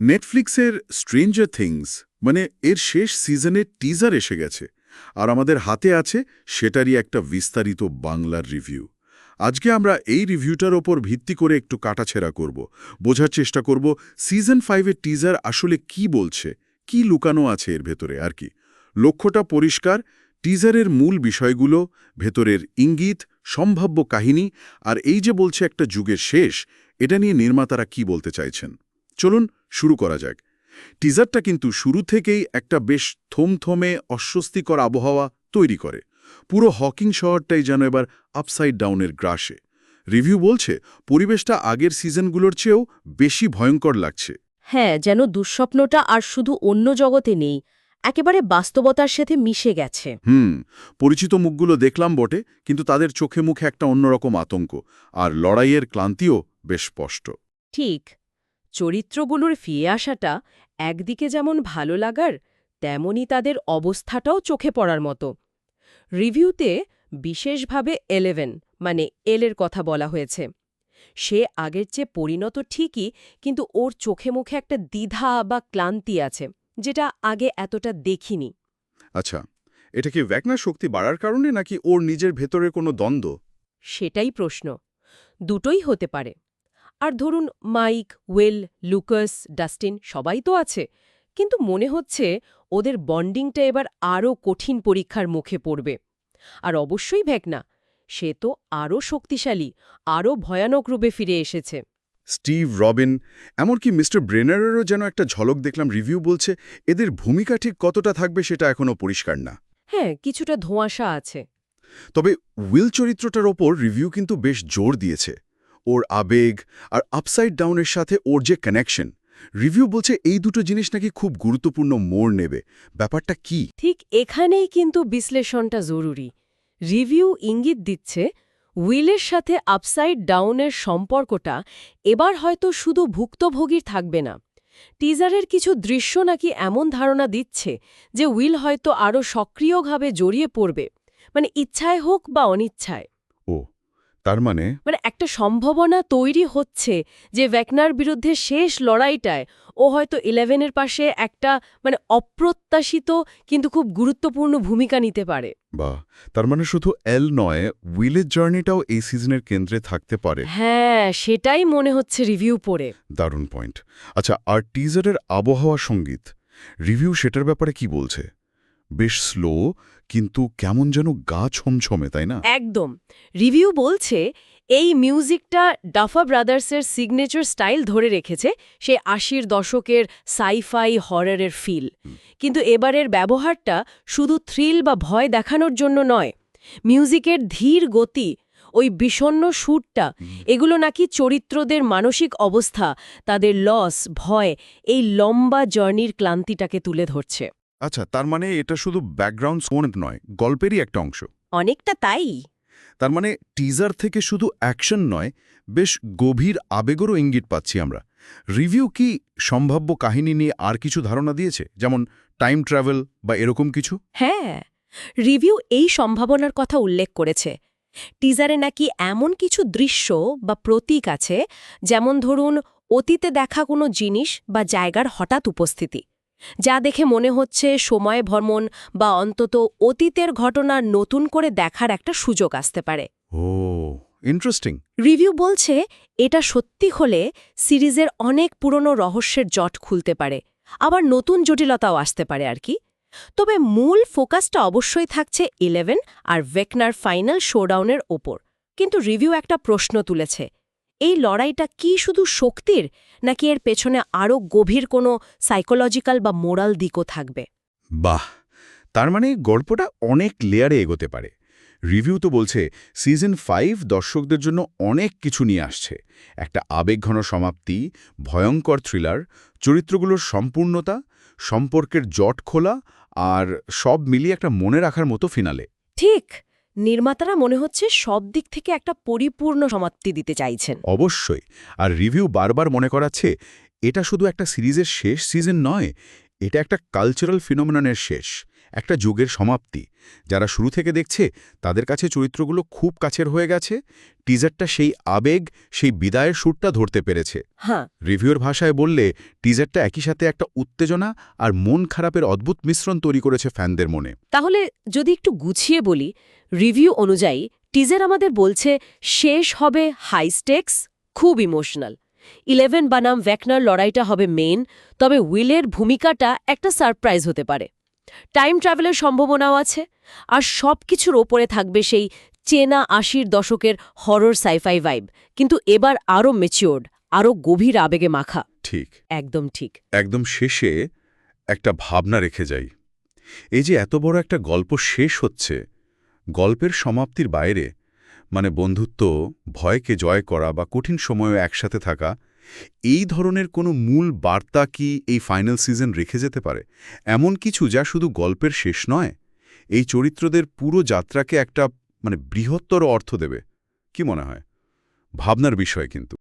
নেটফ্লিক্সের stranger things মানে এর শেষ সিজনের টিজার এসে গেছে। আর আমাদের হাতে আছে সেটারই একটা বিস্তারিত বাংলার রিভিউ আজকে আমরা এই রিভিউটার ওপর ভিত্তি করে একটু কাটাছেড়া করব। বোঝার চেষ্টা করব সিজন ফাইভের টিজার আসলে কি বলছে, কি লুকানো আছে এর ভেতরে আর কি। লক্ষ্যটা পরিষ্কার টিজারের মূল বিষয়গুলো, ভেতরের ইঙ্গিত, সম্ভাব্য কাহিনী, আর এই যে বলছে একটা যুগের শেষ, এটা নিয়ে নির্মাতারা কি বলতে চাইছেন? চলুন শুরু করা যাক। টিজারটা কিন্তু শুরু থেকেই একটা বেশ থমথমে অস্বস্তিকর আবহাওয়া তৈরি করে। পুরো হকিং শহরটাই যেন এবার আপসাইড ডাউনের গ্রাসে। রিভিউ বলছে পরিবেশটা আগের সিজনগুলোর চেয়েও বেশি ভয়ঙ্কর লাগছে। হ্যাঁ যেন দুঃস্বপ্নটা আর শুধু অন্য জগতে নেই একেবারে বাস্তবতার সাথে মিশে গেছে। হুম পরিচিত মুখগুলো দেখলাম বটে কিন্তু তাদের চোখে মুখে একটা অন্যরকম আতঙ্ক আর লড়াইয়ের ক্লান্তিও বেশ স্পষ্ট। ঠিক। চরিত্রগুলোর ফিরে আসাটা একদিকে যেমন ভালো লাগার তেমনি তাদের অবস্থাটাও চোখে পড়ার মতো। রিভিউতে বিশেষভাবে এলেভেন মানে এলের কথা বলা হয়েছে। সে আগের চেয়ে পরিণত ঠিকই কিন্তু ওর চোখে মুখে একটা দ্বিধা বা ক্লান্তি আছে যেটা আগে এতটা দেখিনি। আচ্ছা এটা কি ভ্যাকনার শক্তি বাড়ার কারণে নাকি ওর নিজের ভেতরে কোনো দ্বন্দ্ব? সেটাই প্রশ্ন। দুটোই হতে পারে। আর ধরুন মাইক ওয়েল লুকাস ডাস্টিন সবাই তো আছে। কিন্তু মনে হচ্ছে ওদের বন্ডিংটা এবার আরও কঠিন পরীক্ষার মুখে পড়বে। আর অবশ্যই ভ্যাকনা সে তো আরও শক্তিশালী আরও ভয়ানক রূপে ফিরে এসেছে। স্টিভ রবিন এমনকি মিস্টার ব্রেনারেরও যেন একটা ঝলক দেখলাম রিভিউ বলছে এদের ভূমিকা ঠিক কতটা থাকবে সেটা এখনও পরিষ্কার না। হ্যাঁ কিছুটা ধোঁয়াশা আছে। তবে উইল চরিত্রটার ওপর রিভিউ কিন্তু বেশ জোর দিয়েছে। ওর আবেগ আর আপসাইড ডাউনের সাথে ওর যে কানেকশন রিভিউ বলছে এই দুটো জিনিস নাকি খুব গুরুত্বপূর্ণ মোড় নেবে। ব্যাপারটা কি? ঠিক এখানেই কিন্তু বিশ্লেষণটা জরুরি। রিভিউ ইঙ্গিত দিচ্ছে উইলের সাথে আপসাইড ডাউনের সম্পর্কটা এবার হয়তো শুধু ভুক্তভোগীর থাকবে না। টিজারের কিছু দৃশ্য নাকি এমন ধারণা দিচ্ছে যে উইল হয়তো আরও সক্রিয়ভাবে জড়িয়ে পড়বে। মানে ইচ্ছায় হোক বা অনিচ্ছায়। তার মানে? মানে একটা সম্ভাবনা তৈরি হচ্ছে যে ভ্যাকনার বিরুদ্ধে শেষ লড়াইটায় ও হয়তো ইলেভেনের পাশে একটা মানে অপ্রত্যাশিত কিন্তু খুব গুরুত্বপূর্ণ ভূমিকা নিতে পারে। বা তার মানে শুধু এল নয় উইলের জার্নিটাও এই সিজনের কেন্দ্রে থাকতে পারে। হ্যাঁ সেটাই মনে হচ্ছে রিভিউ পড়ে। দারুণ পয়েন্ট। আচ্ছা আর টিজারের আবহাওয়া সংগীত রিভিউ সেটার ব্যাপারে কি বলছে? বেশ স্লো কিন্তু কেমন যেন গা ছমছমে তাই না? একদম। রিভিউ বলছে এই মিউজিকটা ডাফা ব্রাদার্সের সিগনেচার স্টাইল ধরে রেখেছে সে আশির দশকের সাইফাই হরারের ফিল কিন্তু এবারের ব্যবহারটা শুধু থ্রিল বা ভয় দেখানোর জন্য নয় মিউজিকের ধীর গতি ওই বিষণ্ন সুরটা এগুলো নাকি চরিত্রদের মানসিক অবস্থা তাদের লস ভয় এই লম্বা জার্নির ক্লান্তিটাকে তুলে ধরছে। আচ্ছা তার মানে এটা শুধু ব্যাকগ্রাউন্ড সোনেট নয় গল্পেরই একটা অংশ। অনেকটা তাই। তার মানে টিজার থেকে শুধু অ্যাকশন নয় বেশ গভীর আবেগেরও ইঙ্গিত পাচ্ছি আমরা। রিভিউ কি সম্ভাব্য কাহিনী নিয়ে আর কিছু ধারণা দিয়েছে? যেমন টাইম ট্রাভেল বা এরকম কিছু? হ্যাঁ রিভিউ এই সম্ভাবনার কথা উল্লেখ করেছে। টিজারে নাকি এমন কিছু দৃশ্য বা প্রতীক আছে যেমন ধরুন অতীতে দেখা কোনো জিনিস বা জায়গার হঠাৎ উপস্থিতি। যা দেখে মনে হচ্ছে সময় ভ্রমণ বা অন্তত অতীতের ঘটনা নতুন করে দেখার একটা সুযোগ আসতে পারে। ও ইন্টারেস্টিং রিভিউ বলছে এটা সত্যি হলে সিরিজের অনেক পুরনো রহস্যের জট খুলতে পারে আবার নতুন জটিলতাও আসতে পারে আর কি। তবে মূল ফোকাসটা অবশ্যই থাকছে ইলেভেন আর ভেকনার ফাইনাল শোডাউনের ওপর। কিন্তু রিভিউ একটা প্রশ্ন তুলেছে এই লড়াইটা কি শুধু শক্তির নাকি এর পেছনে আরও গভীর কোনো সাইকোলজিক্যাল বা মোরাল দিকও থাকবে? বাহ! তার মানে গল্পটা অনেক লেয়ারে এগোতে পারে। রিভিউ তো বলছে সিজন ফাইভ দর্শকদের জন্য অনেক কিছু নিয়ে আসছে। একটা আবেগঘন সমাপ্তি ভয়ঙ্কর থ্রিলার চরিত্রগুলোর সম্পূর্ণতা সম্পর্কের জট খোলা আর সব মিলিয়ে একটা মনে রাখার মতো ফিনালে ঠিক! নির্মাতারা মনে হচ্ছে সব দিক থেকে একটা পরিপূর্ণ সমাপ্তি দিতে চাইছেন। অবশ্যই। আর রিভিউ বারবার মনে করাচ্ছে, এটা শুধু একটা সিরিজের শেষ সিজন নয়, এটা একটা কালচারাল ফিনোমিননের শেষ। একটা যুগের সমাপ্তি। যারা শুরু থেকে দেখছে তাদের কাছে চরিত্রগুলো খুব কাছের হয়ে গেছে। টিজারটা সেই আবেগ সেই বিদায়ের সুরটা ধরতে পেরেছে। হ্যাঁ। রিভিউর ভাষায় বললে টিজারটা একই সাথে একটা উত্তেজনা আর মন খারাপের অদ্ভুত মিশ্রণ তৈরি করেছে ফ্যানদের মনে। তাহলে যদি একটু গুছিয়ে বলি রিভিউ অনুযায়ী টিজার আমাদের বলছে শেষ হবে হাই স্টেক্স খুব ইমোশনাল ইলেভেন বানাম ভ্যাকনার লড়াইটা হবে মেন তবে উইলের ভূমিকাটা একটা সারপ্রাইজ হতে পারে। টাইম ট্রাভেলের সম্ভাবনাও আছে আর সব কিছুর ওপরে থাকবে সেই চেনা আশির দশকের হরর সাইফাই ভাইব কিন্তু এবার আরও মেচিওর্ড আরও গভীর আবেগে মাখা। ঠিক। একদম ঠিক। একদম শেষে একটা ভাবনা রেখে যাই। এই যে এত বড় একটা গল্প শেষ হচ্ছে গল্পের সমাপ্তির বাইরে মানে বন্ধুত্ব ভয়কে জয় করা বা কঠিন সময়ে একসাথে থাকা এই ধরনের কোনো মূল বার্তা কি এই ফাইনাল সিজন রেখে যেতে পারে? এমন কিছু যা শুধু গল্পের শেষ নয়, এই চরিত্রদের পুরো যাত্রাকে একটা মানে বৃহত্তর অর্থ দেবে। কি মনে হয়? ভাবনার বিষয় কিন্তু।